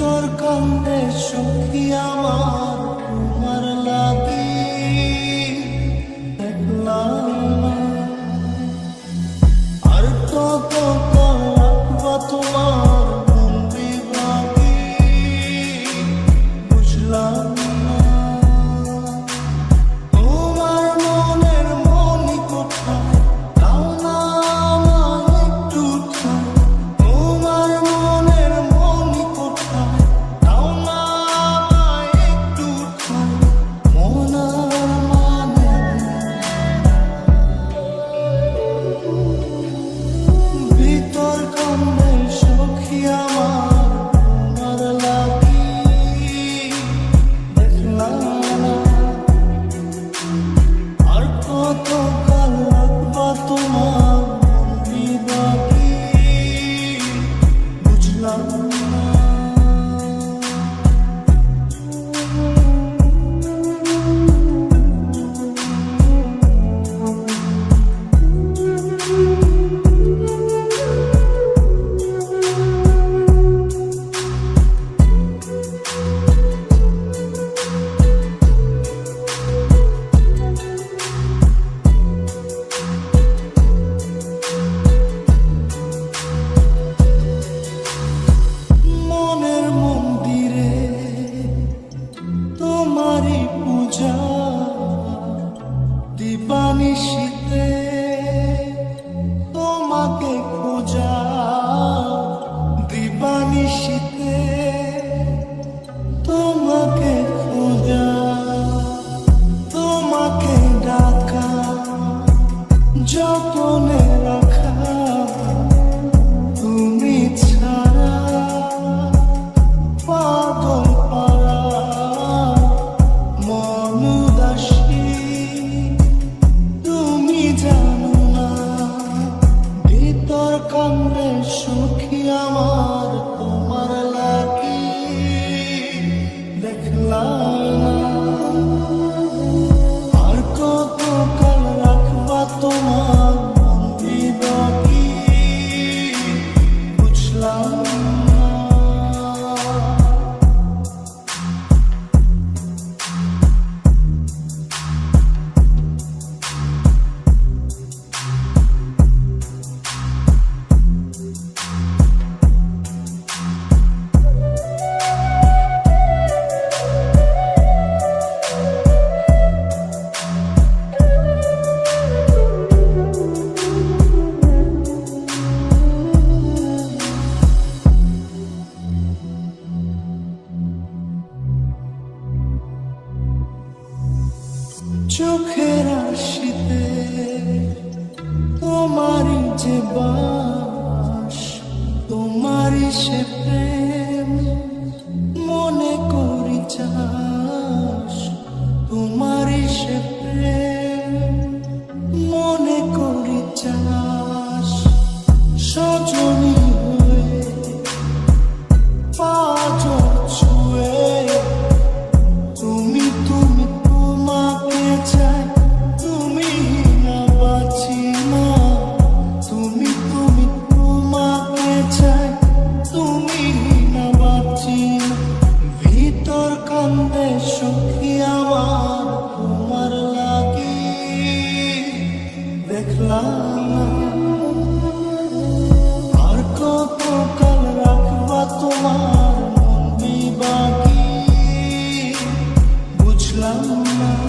তোর কান্দে সখী আমার তোমার লাগে মনে সুখী আমার তোমার লাগি দেখলাম। আর কত কাল রাখবা তোমার চোখের আশিতে তোমারই যে বাস তোমারই সে প্রেম। আমি তোমাকে চাই, তুমি না বাঁচি ভিতর কান্দে সুখী আমার তোমার লাগি। দেখলাম আর কত কাল রাখবা তোমার মন বাকি বুঝলাম না।